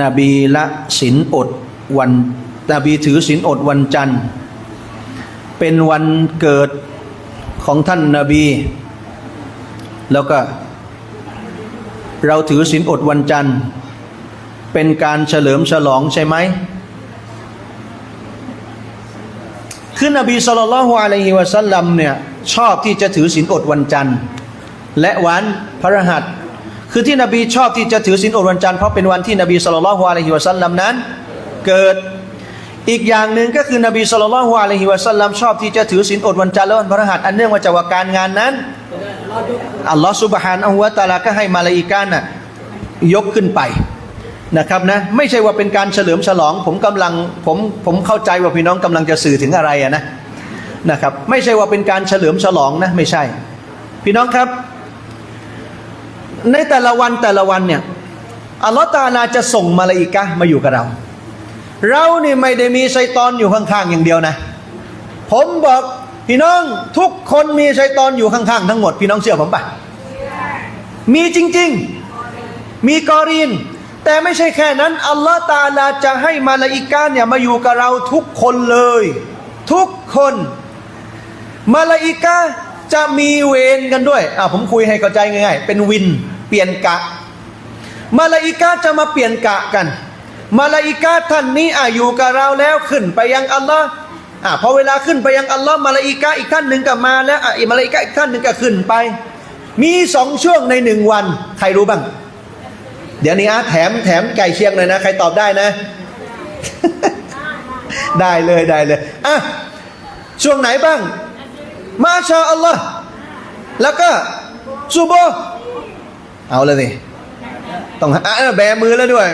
นบีละศีลอดวันนบีถือศีลอดวันจันทร์ เป็นวันเกิดของท่านนาบี แล้วก็ เราถือศีลอดวันจันทร์ เป็นการเฉลิมฉลองใช่ไหมคือนบีสุลต่านละฮ์อะลัยฮิวะสัลลัมเนี่ยชอบที่จะถือศีลอดวันจันทร์ และวันพระรหัส คือที่นบีชอบที่จะถือศีลอดวันจันทร์เพราะเป็นวันที่นบีสุลต่านละฮ์อะลัยฮิวะสัลลัมนั้น เกิดอีกอย่างหนึ่งก็คือนบีสุลต่านละฮ์อะลัยฮิวะสัลลัมชอบที่จะถือศีลอดวันจันทร์และวันพระรหัสอันเนื่องมาจากว่าการงานนั้นอัลลอฮฺสุบฮานะฮูวะตาลาก็ให้มาลาอิกาน่ะยกขึ้นไปนะครับนะไม่ใช่ว่าเป็นการเฉลิมฉลอง ผมกำลังผมผมเข้าใจว่าพี่น้องกำลังจะสื่อถึงอะไรอะนะนะครับ ไม่ใช่ว่าเป็นการเฉลิมฉลองนะไม่ใช่ พี่น้องครับ ในแต่ละวันแต่ละวันเนี่ยอัลลอฮฺตาลาจะส่งมาลาอิกะมาอยู่กับเรา เรานี่ไม่ได้มีชัยตอนอยู่ข้างๆอย่างเดียวนะ ผมบอกพี่น้องทุกคนมีชัยตอนอยู่ข้างๆทั้งหมด พี่น้องเชื่อผมปะมีจริงๆ มีกอรีน แต่ไม่ใช่แค่นั้นอัลลอฮ์ตาลาจะให้มาลาอิกาเนี่ยมาอยู่กับเราทุกคนเลย ทุกคน มาลาอิกา จะมีเวรกันด้วยอ่าผมคุยให้เข้าใจง่ายๆ เป็นวินเปลี่ยนกะ มาลาอิกาจะมาเปลี่ยนกะกัน มาลาอิกาท่านนี้อาอยู่กับเราแล้วขึ้นไปยังอัลลอฮ์อ่าพอเวลาขึ้นไปยังอัลลอฮ์มาลาอิกาอีกท่านหนึ่งก็มาแล้วอะอีกมาลาอิกาอีกท่านหนึ่งก็ขึ้นไป มีสองช่วงในหนึ่งวัน ใครรู้บ้าง เดี๋ยวนี้อาแถมแถมไก่เชียงหน่อยนะ ใครตอบได้นะ ได้เลยได้เลยอะช่วงไหนบ้าง มาชาอัลลอฮ์แล้วก็ซูโบฮ์เอาเลยสิต้องอะแบมือแล้วด้วย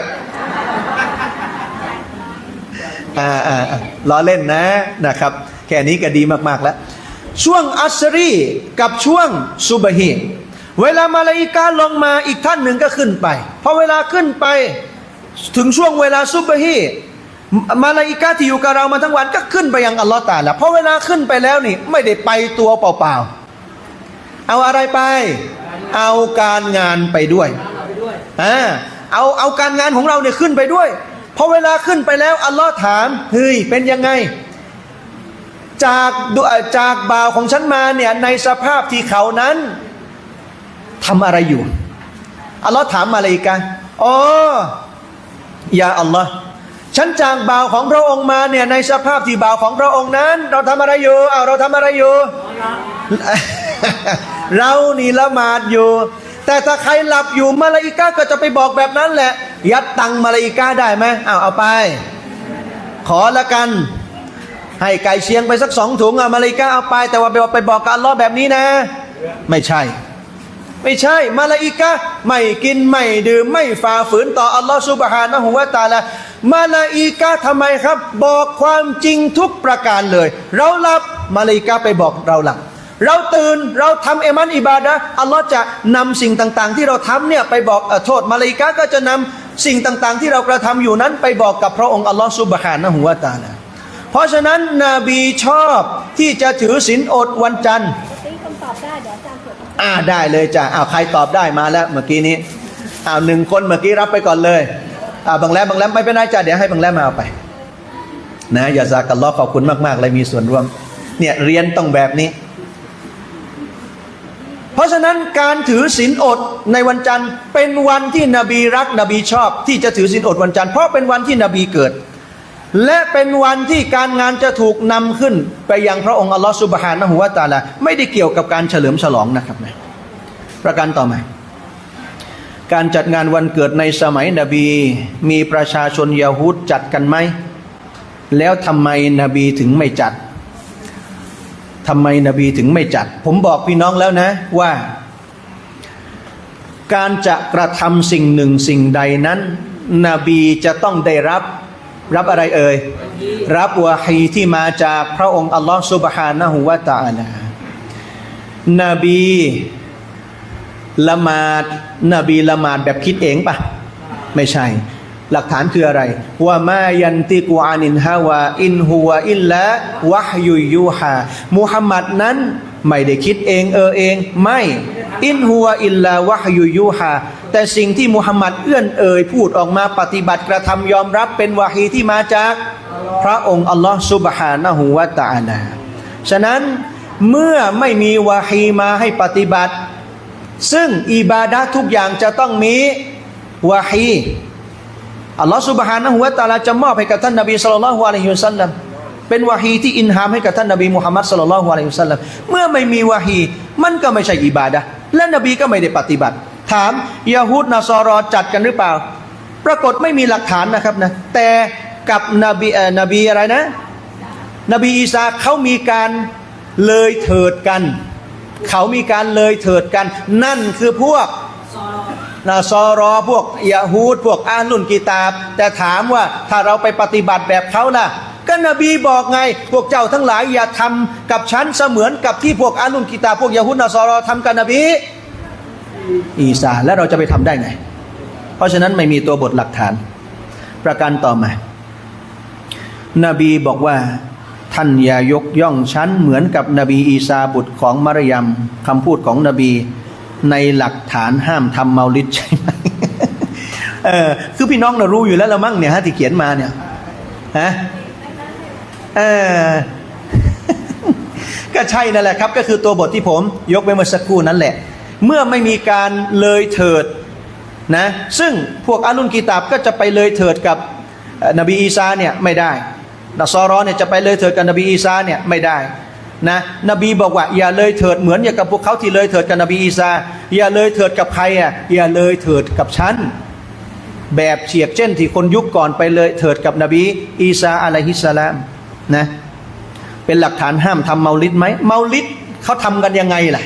อ่าอ่าอ่าล้อเล่นนะนะครับ แค่นี้ก็ดีมาก ๆ แล้ว ช่วงอัสรีกับช่วงซุบฮีเวลามาลาอิกาลงมาอีกท่านหนึ่งก็ขึ้นไปพอเวลาขึ้นไป ถึงช่วงเวลาซุบฮี มาลาอิกาที่อยู่กับเรามาทั้งวันก็ขึ้นไปยังอัลลอฮ์ตาละพอเวลาขึ้นไปแล้วนี่ ไม่ได้ไปตัวเปล่าๆ เอาอะไรไป เอาการงานไปด้วยอ่าเอาเอาการงานของเราเนี่ยขึ้นไปด้วยพอเวลาขึ้นไปแล้วอัลลอฮ์ถามเฮ้ยเป็นยังไง จากดุจากบ่าวของฉันมาเนี่ยในสภาพที่เขานั้นทำอะไรอยู่อัลลอฮ์ถามมาเลยกันอ๋อยาอัลลอฮ์ ฉันจากบ่าวของพระองค์มาเนี่ยในสภาพที่เบาวของพระองค์นั้น เราทำอะไรอยู่เอาเราทำอะไรอยู่ เรานี่ละหมาดอยู่ แต่ถ้าใครหลับอยู่มาลาอิกาก็จะไปบอกแบบนั้นแหละ ยัดตังมาลาอิกาได้ไหมเอาเอาไป ขอละกัน ให้ไก่เชียงไปสักสองถุงเอามาลาอิกาเอาไป แต่ว่าไปไปบอกกับอัลลอแบบนี้นะ ไม่ใช่ไม่ใช่มาลาอิกะไม่กิน ไม่ดื่ม ไม่ฝ่าฝืนต่ออัลลอฮ์ซุบฮานะฮูวะตาลา มาลาอิกะทำไมครับ บอกความจริงทุกประการเลย เราหลับมาลาอิกะไปบอกเราหลับเราตื่นเราทำเอมันอิบาดะห์อัลลอฮ์จะนำสิ่งต่างๆ ที่เราทำเนี่ยไปบอกเอ่อโทษมาลาอิกะก็จะนำสิ่งต่างๆ ที่เรากระทำอยู่นั้น ไปบอกกับพระองค์อัลลอฮ์ซุบฮานะฮูวะตาลาเพราะฉะนั้นนบีชอบที่จะถือศีลอดวันจันทร์ตีคำตอบได้เดี๋ยวอาจารย์เกิดอ่าได้เลยจ้ะอ้าวใครตอบได้มาแล้วเมื่อกี้นี้อ้าวหนึ่งคนเมื่อกี้รับไปก่อนเลย อ่าบางแรมบางแรมไม่เป็นไรจ้ะเดี๋ยวให้บางแรมมาเอาไป นะอย่าซากัลลอขอบคุณมากๆเลยมีส่วนร่วม เนี่ยเรียนต้องแบบนี้ เพราะฉะนั้นการถือศีลอดในวันจันทร์เป็นวันที่นบีรักนบีชอบ ที่จะถือศีลอดวันจันทร์เพราะเป็นวันที่นบีเกิด และเป็นวันที่การงานจะถูกนำขึ้นไปยังพระองค์อัลลอฮฺสุบฮานะฮูวะตาลาไม่ได้เกี่ยวกับการเฉลิมฉลองนะครับนะประการต่อมา การจัดงานวันเกิดในสมัยนบี มีประชาชนยาฮูดจัดกันไหม แล้วทำไมนบีถึงไม่จัดทำไมนบีถึงไม่จัด ผมบอกพี่น้องแล้วนะว่า การจะกระทำสิ่งหนึ่งสิ่งใดนั้น นบีจะต้องได้รับรับอะไรเอ่ย รับวะฮีที่มาจากพระองค์อัลลอฮฺสุบฮานะฮูวะตาลานบี ละหมาดนบีละหมาดแบบคิดเองปะไม่ใช่ หลักฐานคืออะไรว่ามายันติกูอานินฮาวาอินฮัวอิลละวะฮยุยูฮามุฮัมมัดนั้นไม่ได้คิดเองเออเองไม่อินฮัวอิลลาวะฮยุยูฮาแต่สิ่งที่มุฮัมมัดเอื้อนเอ่ยพูดออกมาปฏิบัติกระทำยอมรับเป็นวาฮีที่มาจาก พระองค์อัลลอฮ์ซุบฮานะฮูวะตะอาลาฉะนั้นเมื่อไม่มีวาฮีมาให้ปฏิบัติ ซึ่งอิบาดะทุกอย่างจะต้องมีวาฮีอัลลอฮ์ซุบฮานะฮูวะตาลาจะมอบให้กับท่านนบีสุลต่านละฮ์อะลัยฮิวะสัลลัมเป็นวาฮีที่อินฮามให้กับท่านนบีมุฮัมมัดสุลลัลลอฮุอะลัยฮิวสัลลัมเมื่อไม่มีวาฮีมันก็ไม่ใช่อิบาดะและนบีก็ไม่ได้ปฏิบัติ ถามยาฮูดนาซอรอจัดกันหรือเปล่า ปรากฏไม่มีหลักฐานนะครับนะแต่กับนบีเอ่อนบีอะไรนะ นบีอีสาเขามีการเลยเถิดกัน เขามีการเลยเถิดกัน นั่นคือพวกนาซอรอพวกยาฮูดพวกอาลุนกีตาบ แต่ถามว่าถ้าเราไปปฏิบัติแบบเขาล่ะก็นบีบอกไง พวกเจ้าทั้งหลายอย่าทำกับฉันเสมือนกับที่พวกอาลุนกีตา พวกยาฮูดนาซอรอทำกับนบี อีสาแล้วเราจะไปทำได้ไง เพราะฉะนั้นไม่มีตัวบทหลักฐาน ประการต่อมา นบีบอกว่า ท่านอย่ายกย่องฉันเหมือนกับนบีอีสาบุตรของมารยมคำพูดของนบีในหลักฐานห้ามทำเมาลิดใช่ไหมเออคือพี่น้องเรารู้อยู่แล้วละมั้งเนี่ยฮะที่เขียนมาเนี่ยฮะเออก็ใช่นั่นแหละครับ ก็คือตัวบทที่ผมยกไปเมื่อสักครู่นั่นแหละ เมื่อไม่มีการเลยเถิดนะซึ่งพวกอาลุนกีตาบก็จะไปเลยเถิดกับนบีอีสาเนี่ยไม่ได้ นัสอรอเนี่ยจะไปเลยเถิดกับนบีอีสาเนี่ยไม่ได้นะนบีบอกว่าอย่าเลยเถิดเหมือนอย่างกับพวกเขาที่เลยเถิดกับนบีอีสาอย่าเลยเถิดกับใครอะอย่าเลยเถิดกับฉันแบบเฉียกเช่นที่คนยุคก่อนไปเลยเถิดกับนบี อีสาอะลัยฮิสสลามนะเป็นหลักฐานห้ามทำเมาลิดไหมเมาลิดเขาทำกันยังไงล่ะ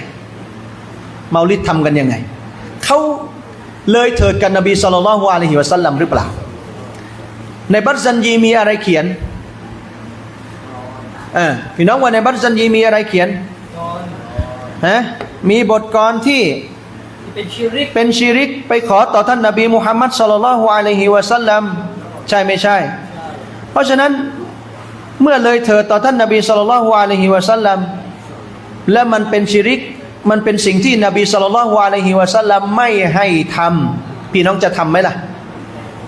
เมาลิดทำกันยังไงเขาเลยเถิดกันนบีสุลต่านละฮ์อะลัยฮิวะสัลลัมหรือเปล่า ในบัตซันยีมีอะไรเขียน เออพี่น้องว่าในบัตซันยีมีอะไรเขียนฮะมีบทกรที่เป็นชิริกเป็นชีริกไปขอต่อท่านนบีมุฮัมมัดสุลลัลลอฮุอะลัยฮิวะสัลลัมใช่ไม่ใช่ เพราะฉะนั้นเมื่อเลยเถิดต่อท่านนบีสุลลัลลอฮุอะลัยฮิวะสัลลัมและมันเป็นชีริก มันเป็นสิ่งที่นบีสุลลัลลอฮุอะลัยฮิวะสัลลัมไม่ให้ทำพี่น้องจะทำไหมล่ะ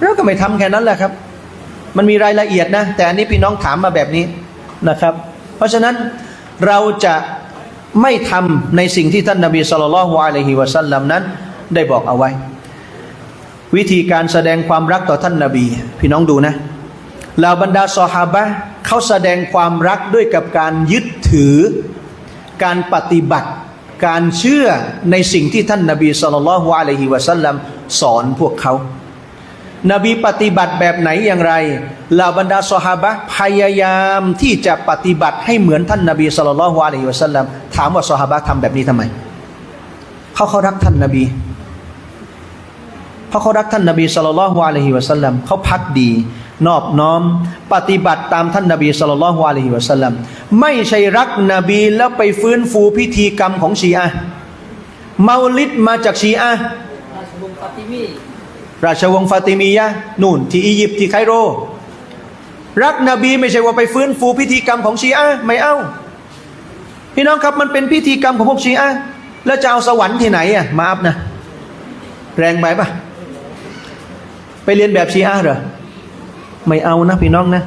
เราก็ไม่ทำแค่นั้นแหละครับ มันมีรายละเอียดนะ แต่อันนี้พี่น้องถามมาแบบนี้ นะครับ เพราะฉะนั้นเราจะไม่ทำในสิ่งที่ท่านนบีสุลต่านละฮ์อะลัยฮิวะสัลลัมนั้น ได้บอกเอาไว้ วิธีการแสดงความรักต่อท่านนบี พี่น้องดูนะเหล่าบรรดาซอฮาบะเขาแสดงความรักด้วยกับการยึดถือ การปฏิบัติ การเชื่อในสิ่งที่ท่านนบีสุลต่านละฮ์อะลัยฮิวะสัลลัมสอนพวกเขา นบีปฏิบัติแบบไหนอย่างไรเหล่าบรรดาสหาบะพยายามที่จะปฏิบัติให้เหมือนท่านนบีสุลต่านละฮ์อะลัยฮิวะสัลลัมถามว่าสหาบะทำแบบนี้ทำไมเพราเขารักท่านนบีเพราะเขารักท่านนบีสุลต่านละฮ์อะลัยฮิวะสัลลัมเขาพักดี นอบน้อม ปฏิบัติตามท่านนบีสุลต่านละฮ์อะลัยฮิวะสัลลัมไม่ใช่รักนบีแล้วไปฟื้นฟูพิธีกรรมของชีอะเมาลิดมาจากชีอะ ราชวงศ์ฟาติมียะนู่นที่อียิปต์ที่ไคโร รักนบีไม่ใช่ว่าไปฟื้นฟูพิธีกรรมของชีอะไม่เอาพี่น้องครับมันเป็นพิธีกรรมของพวกชีอะแล้วจะเอาสวรรค์ที่ไหนอะมาอัพนะ แรงไปปะไปเรียนแบบชีอะเหรอไม่เอานะพี่น้องนะ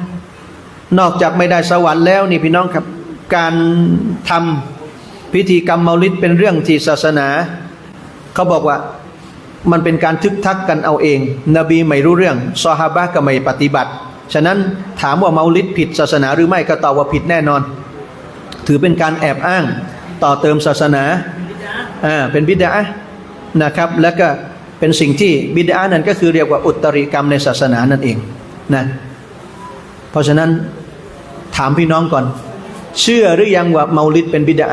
นอกจากไม่ได้สวรรค์แล้วนี่พี่น้องครับการทำพิธีกรรมเมาลิดเป็นเรื่องที่ศาสนา เขาบอกว่า มันเป็นการทึกทักกันเอาเอง นบีไม่รู้เรื่องซอฮาบะก็ไม่ปฏิบัติ ฉะนั้นถามว่าเมาลิดผิดศาสนาหรือไม่ก็ตอบว่าผิดแน่นอน ถือเป็นการแอบอ้างต่อเติมศาสนาอ่าเป็นบิดานะครับ แล้วก็เป็นสิ่งที่บิดานั้นก็คือเรียกว่าอุตริกรรมในศาสนานั่นเองนะเพราะฉะนั้นถามพี่น้องก่อน เชื่อหรือยังว่าเมาลิดเป็นบิดา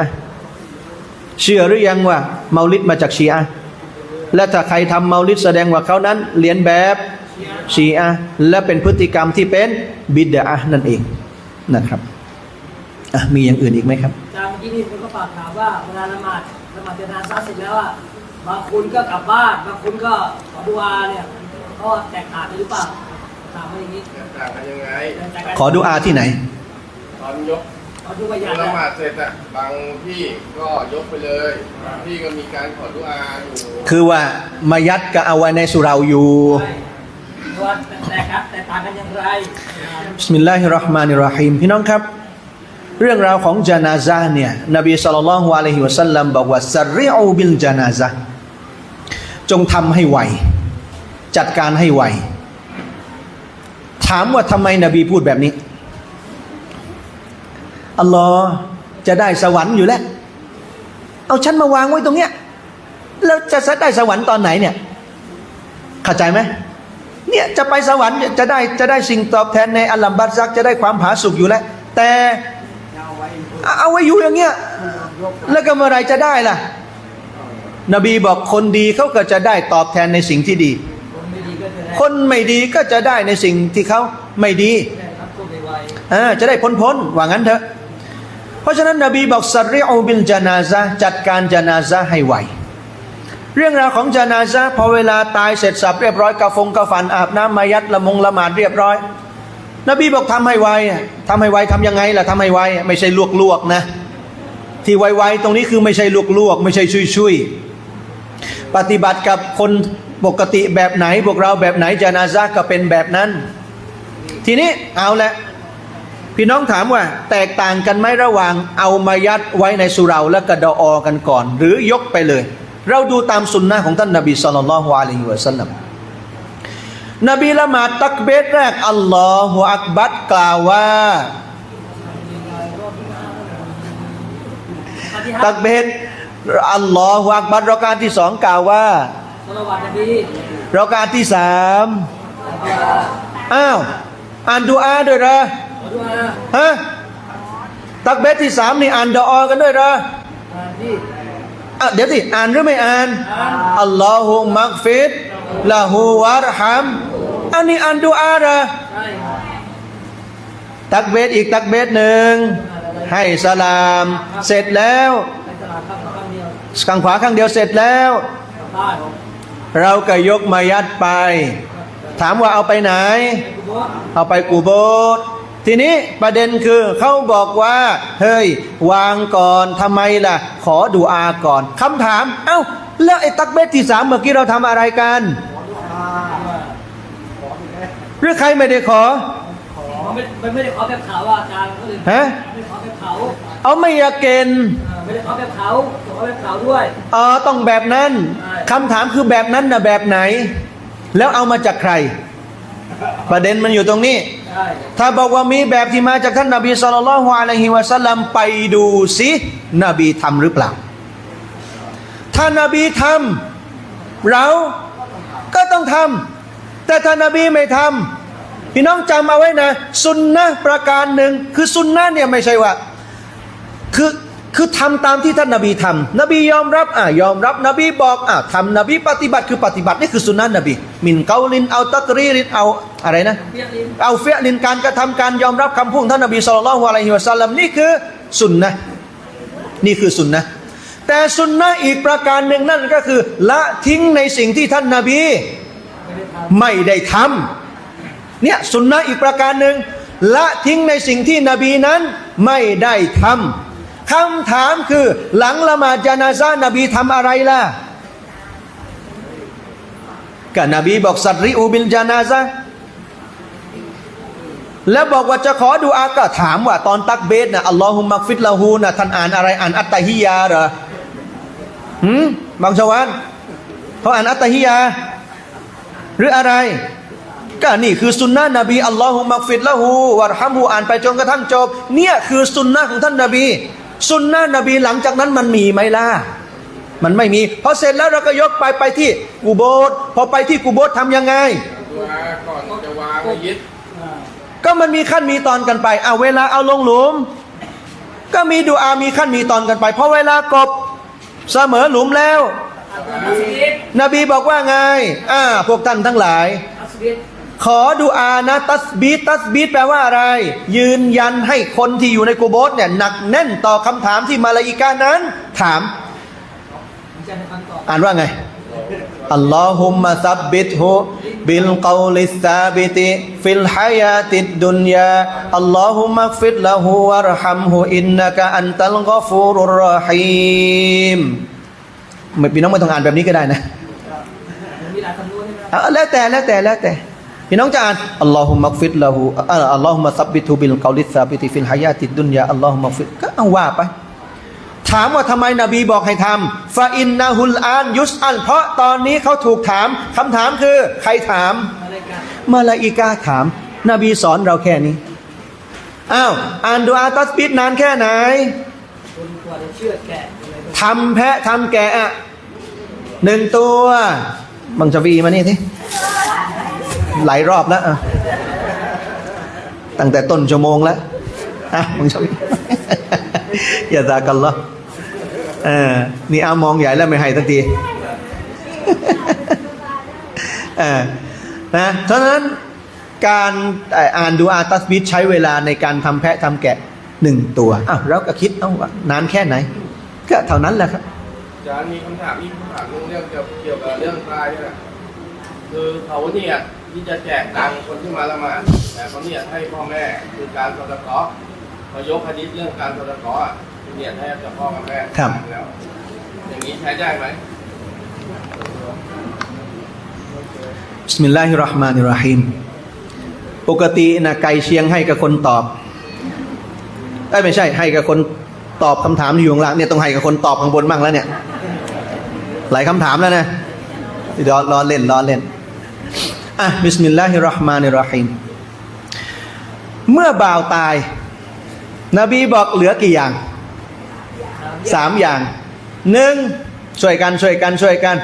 เชื่อหรือยังว่าเมาลิดมาจากชีอะห์ และถ้าใครทำเมาลิดแสดงว่าเขานั้นเรียนแบบชีอะห์และเป็นพฤติกรรมที่เป็นบิดานั่นเองนะครับอะมีอย่างอื่นอีกไหมครับอาจารย์เมื่อกี้นี่ผมก็ฝากถามว่าเวลาละหมาดละหมาดเจนาซาเสร็จแล้วอะบางคนก็กลับบ้านบางคนก็ขอดุอาเนี่ยเขาแตกต่างกันหรือเปล่าถามว่าอย่างนี้ต่างกันยังไงแตกต่างกันขอดูอาที่ไหนตอนยก เขาดูว่าอยากละหมาจะดเสร็จอะบางที่ก็ยกไปเลยบางที่ก็มีการขอดุอาอยู่คือว่ามายัดก็เอาไว้ในสุเราอยู่ใช่ว่าแต่ครับแต่ต่างกันอย่างไรบิสมิลลาฮิรเราะห์มานิรเราะฮีมพี่น้องครับ เรื่องราวของจานาซะห์เนี่ยนบีศ็อลลัลลอฮุอะลัยฮิวะสัลลัมบอกว่าสัริอูบิลจานาซะห์จงทำให้ไวจัดการให้ไวถามว่าทำไมนบีพูดแบบนี้ อัลลอฮ์จะได้สวรรค์อยู่แล้ว เอาฉันมาวางไว้ตรงเนี้ยแล้วจะได้สวรรค์ตอนไหนเนี่ยเข้าใจไหมเนี่ยจะไปสวรรค์จะได้จะได้สิ่งตอบแทนในอัลลัมบัตซักจะได้ความผาสุกอยู่แล้ว แต่เอาไว้อยู่อย่างเงี้ยแล้วก็เมื่อไรจะได้ล่ะ นบีบอกคนดีเขาก็จะได้ตอบแทนในสิ่งที่ดี คนไม่ดีก็จะได้ในสิ่งที่เขาไม่ดีอ่าจะได้พ้นพ้นว่างั้นเถอะ เพราะฉะนั้นนบีบอกสัริอูบิลจานาซะห์จัดการจานาซะห์ให้ไวเรื่องราวของจานาซะห์พอเวลาตายเสร็จสับเรียบร้อยกาฟงกาฟันอาบน้ำมายัดละมงละหมาดเรียบร้อย นบีบอกทำให้ไวอะทำให้ไวทำยังไงล่ะทำให้ไวไม่ใช่ลวกๆนะ ที่ไวๆตรงนี้คือไม่ใช่ลวกๆไม่ใช่ชุยๆปฏิบัติกับคนปกติแบบไหนพวกเราแบบไหนจานาซะห์ก็เป็นแบบนั้น ทีนี้เอาละ พี่น้องถามว่า แตกต่างกันไหมระหว่างเอามายัดไว้ในสุเหราและกระดออกันก่อน หรือยกไปเลย เราดูตามสุนนะของท่านนบีสุลต่านละฮ์อะลัยฮิวะสัลลัมนบีละหมาดตักเบรแรกอัลลอฮฺอักบัดกล่าวว่าๆปฏิหาตักเบรอัลลอฮฺอักบัดรอกาตที่สองกล่าวว่าสละวัตนบีรอกาตที่สามอ้าวอ่านดูอาด้วยเหรอขอดูอา ฮะตักเบรที่สามนี่อ่านดออกันด้วยเหรออ่าที่อะเดี๋ยวสิอ่านหรือไม่อ่านอ่านอัลลอฮุมักฟิดละหูวารฮัมอันนี้อ่านดูอาเหรอใช่ครับตักเบสอีกตักเบสหนึ่งให้สลาม เสร็จแล้วในตลาดข้างข้างเดียวข้างขวาข้างเดียวเสร็จแล้วกลับบ้านเราก็ยกมายัดไป ถามว่าเอาไปไหนในกุโบสเอาไปกูโบส ทีนี้ประเด็นคือเขาบอกว่า เฮ้ย วางก่อนทำไมล่ะ ขอดูอาก่อนคำถาม เอ้า แล้วไอ้ตักเบสที่สามเมื่อกี้เราทำอะไรกันหรือใครไม่ได้ขอไม่ไม่ไม่ได้ขอแบบเขาว่าอาจารย์ก็เลยฮะไม่ได้ขอแบบเขาเอาไม่อยากเกณฑ์เออไม่ได้ขอแบบเขาขอแบบเขาด้วยอ๋อต้องแบบนั้นใช่คำถามคือแบบนั้นนะแบบไหน แล้วเอามาจากใคร ประเด็นมันอยู่ตรงนี้ใช่ ถ้าบอกว่ามีแบบที่มาจากท่านนบีสุลต่านละฮ์อะลัยฮิวะสัลลัมไปดูสินบีทำหรือเปล่า ถ้านบีทำเราก็ต้องทำแต่ถ้านบีไม่ทำพี่น้องจำเอาไว้นะ สุนนะประการหนึ่งคือสุนนะเนี่ยไม่ใช่ว่า คือ คือทำตามที่ท่านนบีทำนบียอมรับอะยอมรับนบีบอกอะทำนบีปฏิบัติคือปฏิบัตินี่คือสุนนะนบี มินเกาลินเอาตักรีรินเอาอะไรนะเอาเฟียลินการกระทำการยอมรับคำพูดท่านนบีสุลต่านละฮ์อะลัยฮิวะสัลลัมนี่คือสุนนะนี่คือสุนนะแต่สุนนะอีกประการหนึ่งนั่นก็คือ ละทิ้งในสิ่งที่ท่านนบีไม่ได้ทไม่ได้ทำเนี่ยสุนนะอีกประการหนึ่งละทิ้งในสิ่งที่นบีนั้นไม่ได้ทำ คำถามคือ หลังละหมาดจานาซานบีทำอะไรล่ะก็นบีบอกสัตริอูบิลจานาซาแล้วบอกว่าจะขอดูอาก็ถามว่าตอนตักเบสนะอัลลอฮุมักฟิดละฮูนะท่านอ่านอะไรอ่านอัตตะฮิยาเหรอหืมบางชาวานเขาอ่านอัตตะฮิยา หรืออะไร ก็นี่คือสุนนะนบีอัลลอฮุมักฟิดละหูวะรฮัมฮูอ่านไปจนกระทั่งจบ เนี่ยคือสุนนะของท่านนบี สุนนะนบีหลังจากนั้นมันมีไหมล่ะมันไม่มีพอเสร็จแล้วเราก็ยกไปไปที่กูโบสพอไปที่กูโบสทำยังไงดุอาก่อนจะวางให้ยึดำอ่าก็มันมีขั้นมีตอนกันไปเอาเวลาเอาลงหลุม ก็มีดูอามีขั้นมีตอนกันไปพอเวลากบเสมอหลุมแล้วอัตมัสยิดนบีบอกว่าไง อ่า พวกท่านทั้งหลายมัสยิด ขอดูอานะตัสบีตตัสบีตแปลว่าอะไร ยืนยันให้คนที่อยู่ในกูโบสเนี่ยหนักแน่นต่อคำถามที่มาลาอิกานั้น ถามผมจะให้คำตอบอ่านว่าไงวอัลลอฮุมะซับบิตฮุบิลกอลิสซาบิติฟิลฮายาติดดุนยาอัลลอฮุมะฟิดละฮูวะรฮัมฮุอินนะกะอันตัลกอฟูรุรรฮีมไม่พี่น้องไม่ต้องอ่านแบบนี้ก็ได้นะมีหลายคำนวณใช่ไหมครับอะแล้วแต่แล้วแต่แล้วแต่ พี่น้องจะอ่านอัลลอฮุมักฟิดละหูอัลลอฮุมะซับบิทูบิลกอลิสซาบิติฟิลฮายาติดดุนยาอัลลอฮุมักฟิดก็เอาว่าไป ถามว่าทำไมนบีบอกให้ทำฟาอินนาฮุลอานยุสอันเพราะตอนนี้เขาถูกถามคำถามคือใครถามอะไรกันมาลาอิกาถาม นบีสอนเราแค่นี้อ้าวอ่านดูอาตัสบิดนานแค่ไหนคนกว่าแกะอะไรก็ทำแพะทำแกะหนึ่งตัวบังจวีมานี่ที หลายรอบแล้วตั้งแต่ต้นชั่วโมงแล้วอะบังจาวีอย่าตากันหรอเออนี่อามองใหญ่แล้วไม่ให้สักทีเออนะเพราะฉะนั้นการอ่านดูอาตัสบิดใช้เวลาในการทำแพะทำแกะหนึ่งตัวอ้าวเราก็คิดเอาว่านานแค่ไหน ก็เท่านั้นแหละครับอาจารย์มีคำถามมีคำถามเรื่องเรื่องเกี่ยวเกี่ยวกับเรื่องตายนี่แหละคือเขาเนี่ย ที่จะแจกตังค์คนที่มาละหมาดแต่เขาเนี่ยให้พ่อแม่คือการสดเคราะห์พอยกคดีเรื่องการสดเคราะห์อะคือเนี่ยให้กับพ่อกับแม่ครับแล้วอย่างนี้ใช้ได้ไหมบิสมิลลาฮิรเราะห์มานิรเราะฮีมปกตินะไก่เชียงให้กับคนตอบเอ้ยไม่ใช่ให้กับคนตอบคำถามที่อยู่ข้างล่างเนี่ยต้องให้กับคนตอบข้างบนบ้างแล้วเนี่ย หลายคำถามแล้วนะเดี๋ยวรอเล่นรอเล่น อะบิสมิลลาฮิราะห์มานิราะฮีมเมื่อบ่าวตาย นบีบอกเหลือกี่อย่างสามอย่างหนึ่งช่วยกันช่วยกันช่วยกัน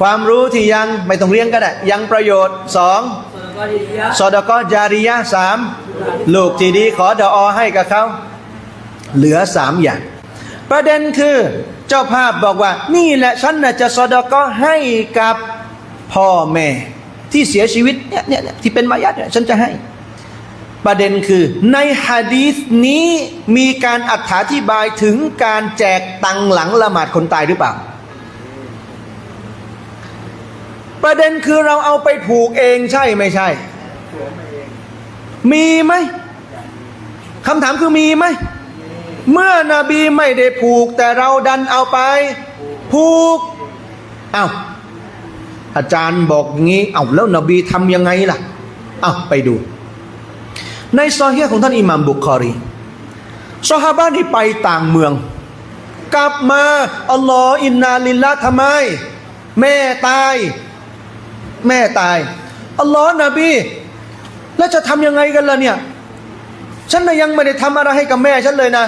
ความรู้ที่ยังไม่ต้องเรียงก็ได้ ยังประโยชน์สองส่วนก็ดีๆนะสอดกอจาริยะสามลูกที่ดีขอดออให้กับเขา เหลือสามอย่าง ประเด็นคือเจ้าภาพบอกว่า นี่แหละฉันน่ะจะสอดกอให้กับ พ่อแม่ที่เสียชีวิตเนี่ยเนี่ยเนี่ยที่เป็นมายัดเนี่ยฉันจะให้ ประเด็นคือในฮะดีษนี้มีการอธิบายถึงการแจกตังหลังละหมาดคนตายหรือเปล่า ประเด็นคือเราเอาไปผูกเองใช่ไม่ใช่ มีไหมคำถามคือมีไหม เมื่อนบีไม่ได้ผูกแต่เราดันเอาไป ผูกอา้า อาจารย์บอกงี้ เอาแล้วนบีทำยังไงล่ะเอาไปดู ในซอฮีของท่านอิหมัมบุคอรีซอฮาบะนี่ไปต่างเมือง กลับมาอัลลอฮ์อินนาลิลละทำไม แม่ตาย แม่ตายอัลลอฮ์นบี แล้วจะทำยังไงกันล่ะเนี่ย ฉันนะยังไม่ได้ทำอะไรให้กับแม่ฉันเลยนะ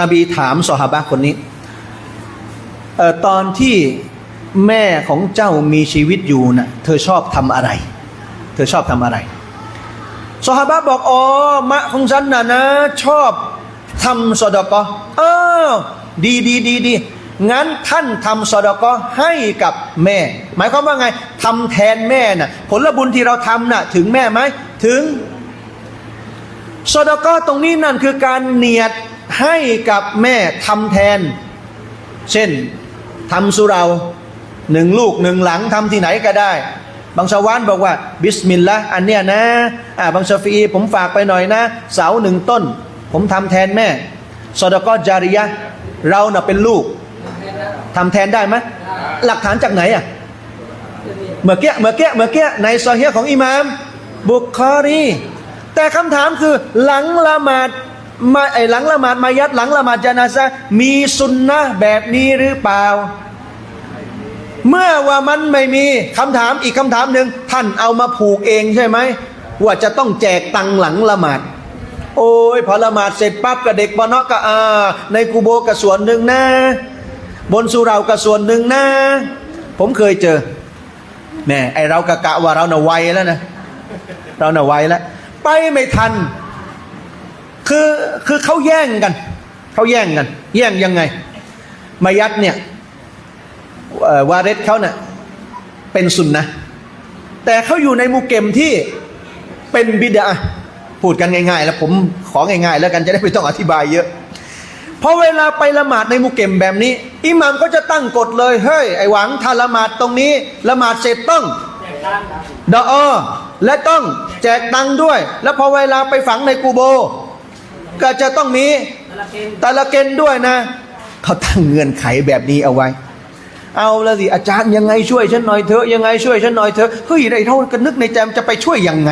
นบีถามสหาบะคนนี้เอ่อตอนที่ แม่ของเจ้ามีชีวิตอยู่น่ะเธอชอบทำอะไร เธอชอบทำอะไรสหาบะบอกอ๋อมะของฉันน่ะนะชอบทำสอดกอเออดีดีดีดีงั้นท่านทำสอดกอให้กับแม่ หมายความว่าไงทำแทนแม่น่ะผลบุญที่เราทำน่ะถึงแม่ไหมถึงสอดกอตรงนี้นั่นคือการเนียดให้กับแม่ทำแทน เช่นทำสุเรา หนึ่งลูกหนึ่งหลังทำที่ไหนก็ได้ บางชาวานบอกว่า บิสมิลลาห์อันเนี้ยนะอ่าบางชาฟีผมฝากไปหน่อยนะ เสาหนึ่งต้น ผมทำแทนแม่สอดกอจาริยะเราน่ะเป็นลูกทำแทนได้ไหมหลักฐานจากไหนอะเมื่อกี้เมื่อกี้เมื่อกี้ในซอฮีฮ์ของอิหมาม บุคอรี แต่คำถามคือหลังละหมาดมาไอหลังละหมาดมายัดหลังละหมาดจานาซะมีสุนนะแบบนี้หรือเปล่า เมื่อว่ามันไม่มีคำถามอีกคำถามหนึ่งท่านเอามาผูกเองใช่ไหมว่าจะต้องแจกตังหลังละหมาดโอ้ยพอละหมาดเสร็จปั๊บกับเด็กบานอกก็อ่าในกูโบกับส่วนหนึ่งนะ บนสุเรากับส่วนหนึ่งนะ ผมเคยเจอแม่ไอเรากะกะว่าเราน่ะไวแล้วนะเราน่ะไวแล้วไปไม่ทัน คือคือเขาแย่งกันเขาแย่งกัน แย่งยังไงมายัดเนี่ย วาเรสเขาเน่ะเป็นสุนนะแต่เขาอยู่ในหมูเกมที่เป็นบิดาพูดกันง่าย ๆ แล้วผมของ่ายๆ แล้วกันจะได้ไม่ต้องอธิบายเยอะพอเวลาไปละหมาดในมุเก็มแบบนี้ อิหมัมก็จะตั้งกฎเลยเฮ้ยไอหวังถ้าละหมาดตรงนี้ละหมาดเสร็จต้องแจกตังค์ดออและต้องแจกตังด้วย แล้วพอเวลาไปฝังในกูโบ ก็จะต้องมีต่ลเกณฑ์ตะละเกนด้วยนะเขาตั้งเงื่อนไขแบบนี้เอาไว้ เอาละสิอาจารย์ยังไงช่วยฉันหน่อยเถอะยังไงช่วยฉันหน่อยเถอะเฮ้ยไอ้เท่ากันนึกในใจมันจะไปช่วยยังไง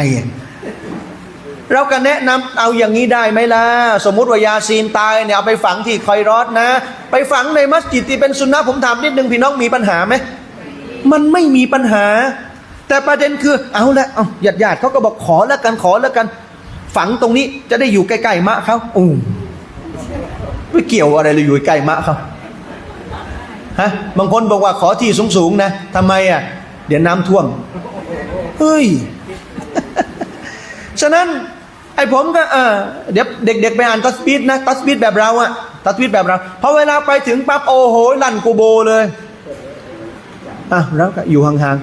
เราก็แนะนำเอาอย่างนี้ได้ไหมล่ะสมมุติว่ายาซีนตายเนี่ยเอาไปฝังที่คอยรอดนะ ไปฝังในมัสยิดที่เป็นสุนนะผมถามนิดนึงพี่น้องมีปัญหาไหมมันไม่มีปัญหา แต่ประเด็นคือเอาละเอาญาติญาติเขาก็บอกขอแล้วกันขอแล้วกัน ฝังตรงนี้จะได้อยู่ใกล้ๆมะเขาอู้ไม่เกี่ยวอะไรเลยอยู่ใกล้มะเขา ฮะบางคนบอกว่าขอที่สูงๆนะทำไมอะเดี๋ยวน้ำท่วมเฮ้ยฉะนั้นไอ้ผมก็เออเดี๋ยวเด็กๆไปอ่านตัสบีดนะตัสบีดแบบเราอะตัสบีดแบบเราพอเวลาไปถึงปั๊บโอ้โหลั่นกูโบเลยอะแล้วก็อยู่ห่าง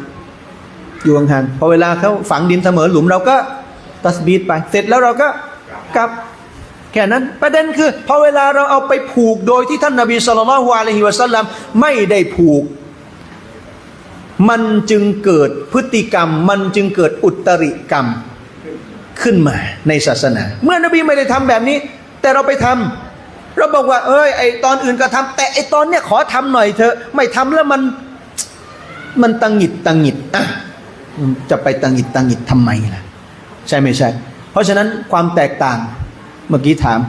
ๆอยู่ห่างๆพอเวลาเขาฝังดินเสมอหลุมเราก็ตัสบีดไป เสร็จแล้วเราก็กลับ แค่นั้นประเด็นคือพอเวลาเราเอาไปผูกโดยที่ท่านนบีสุลต่านละฮ์อะลัยฮิวะสัลลัมไม่ได้ผูก มันจึงเกิดพฤติกรรม มันจึงเกิดอุตริกรรมขึ้นมาในศาสนา เมื่อนบีไม่ได้ทำแบบนี้ แต่เราไปทำเราบอกว่า เอ้ยไอตอนอื่นก็ทำแต่ไอตอนเนี้ยขอทำหน่อยเถอะไม่ทำแล้วมันมันตังหิดตังหิดอะจะไปตังหิดตังหิดทำไมล่ะ ใช่ไม่ใช่ เพราะฉะนั้นความแตกต่าง เมื่อกี้ถาม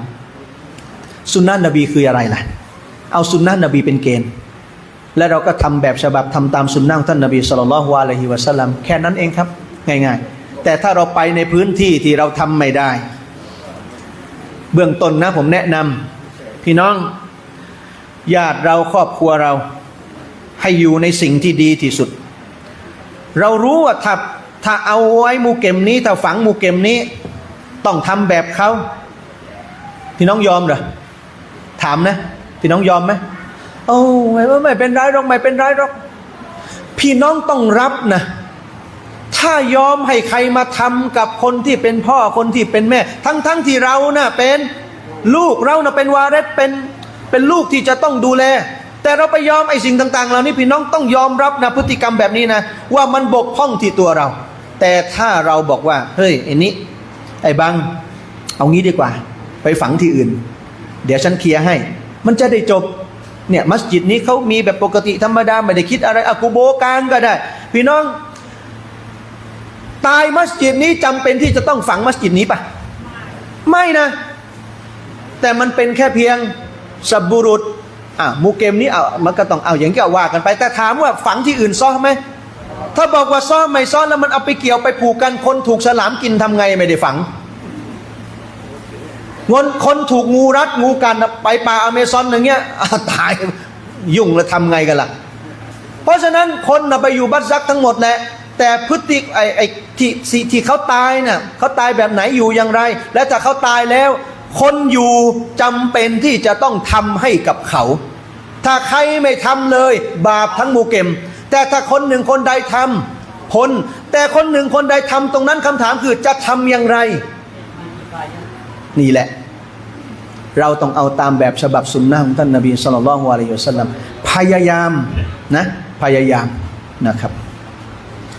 สุนนะนบีคืออะไรล่ะ เอาสุนนะนบีเป็นเกณฑ์ และเราก็ทำแบบฉบับทำตามสุนนะของท่านนบีสุลต่านละฮ์อะลัยฮิวะสัลลัมแค่นั้นเองครับ ง่ายๆ แต่ถ้าเราไปในพื้นที่ที่เราทำไม่ได้ เบื้องต้นนะผมแนะนำพี่น้องญาติเราครอบครัวเรา ให้อยู่ในสิ่งที่ดีที่สุด เรารู้ว่าถ้าถ้าเอาไว้หมูเก็มนี้ถ้าฝังหมูเก็มนี้ ต้องทำแบบเขา พี่น้องยอมเหรอถามนะ พี่น้องยอมไหมโอ้ไม่ไม่เป็นไรหรอกไม่เป็นไรหรอก พี่น้องต้องรับนะ ถ้ายอมให้ใครมาทำกับคนที่เป็นพ่อคนที่เป็นแม่ ทั้งทั้งที่เรานะ่ะเป็นลูกเรานะ่ะเป็นวาเรศเป็นเป็นลูกที่จะต้องดูแล แต่เราไปยอมไอ้สิ่งต่าง ๆ เหล่านี้พี่น้องต้องยอมรับนะพฤติกรรมแบบนี้นะ ว่ามันบกพร่องที่ตัวเรา แต่ถ้าเราบอกว่า เฮ้ยไอ้นี้ไอ้บัง เอางี้ดีกว่า ไปฝังที่อื่น เดี๋ยวฉันเคลียร์ให้ มันจะได้จบเนี่ยมัสยิดนี้เขามีแบบปกติธรรมดาไม่ได้คิดอะไรอากูโบกลางก็ได้ พี่น้อง ตายมัสยิดนี้จำเป็นที่จะต้องฝังมัสยิดนี้ปะไม่นะ แต่มันเป็นแค่เพียงสับบุรุษอะมูเกมนี้เอามันก็ต้องเอาอย่างที่ว่ากันไป แต่ถามว่าฝังที่อื่นซ้อไหมถ้าบอกว่าซ้อไม่ซ้อแล้วมันเอาไปเกี่ยวไปผูกกันคนถูกฉลามกินทำไงไม่ได้ฝัง งนคนถูกงูรัดงูกันน่ะไปป่าอเมซอนอย่างเงี้ยตายยุ่งแล้วทำไงกันล่ะ เพราะฉะนั้นคนนะไปอยู่บัตซักทั้งหมดแหละแต่พฤติไอไอที่ที่ที่เขาตายน่ะเขาตายแบบไหนอยู่อย่างไร และถ้าเขาตายแล้ว คนอยู่จำเป็นที่จะต้องทำให้กับเขา ถ้าใครไม่ทำเลย บาปทั้งหมูเก็มแต่ถ้าคนหนึ่งคนใดทำพ้นแต่คนหนึ่งคนใดทำตรงนั้นคำถามคือจะทำอย่างไร นี่แหละ เราต้องเอาตามแบบฉบับสุนนะของท่านนบีสุลต่านละฮ์อะลัยฮิวะสัลลัมพยายามนะพยายามนะครับ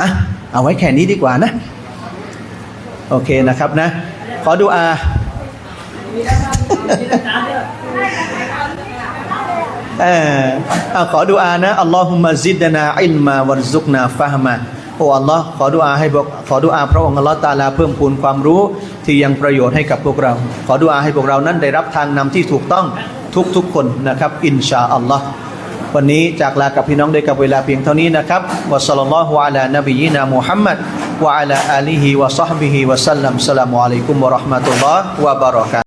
อะเอาไว้แค่นี้ดีกว่านะ โอเคนะครับนะ ขอดูอามีอาจารย์เนี่ยเออขอดุอานะอัลลอฮุมะซิดนาอิลมาวัรซุกนาฟะฮมา โอ้อัลลอฮ์ขอดุอาให้บอกขอดุอาพระองค์อัลลอฮ์ตาลาเพิ่มพูนความรู้ที่ยังประโยชน์ให้กับพวกเรา ขอดุอาให้พวกเรานั้นได้รับทางนำที่ถูกต้องทุกๆคนนะครับ อินชาอัลลอฮ์วันนี้จากลากับพี่น้องด้วยกับเวลาเพียงเท่านี้นะครับวะสัลลัลลอฮุอะลานบีนามุฮัมมัดวะอะลาอาลีฮิวะซอฮบิฮิวะสัลลัมสลามุอะลัยกุมวะเราะห์มะตุลลอฮ์วะบะเราะกา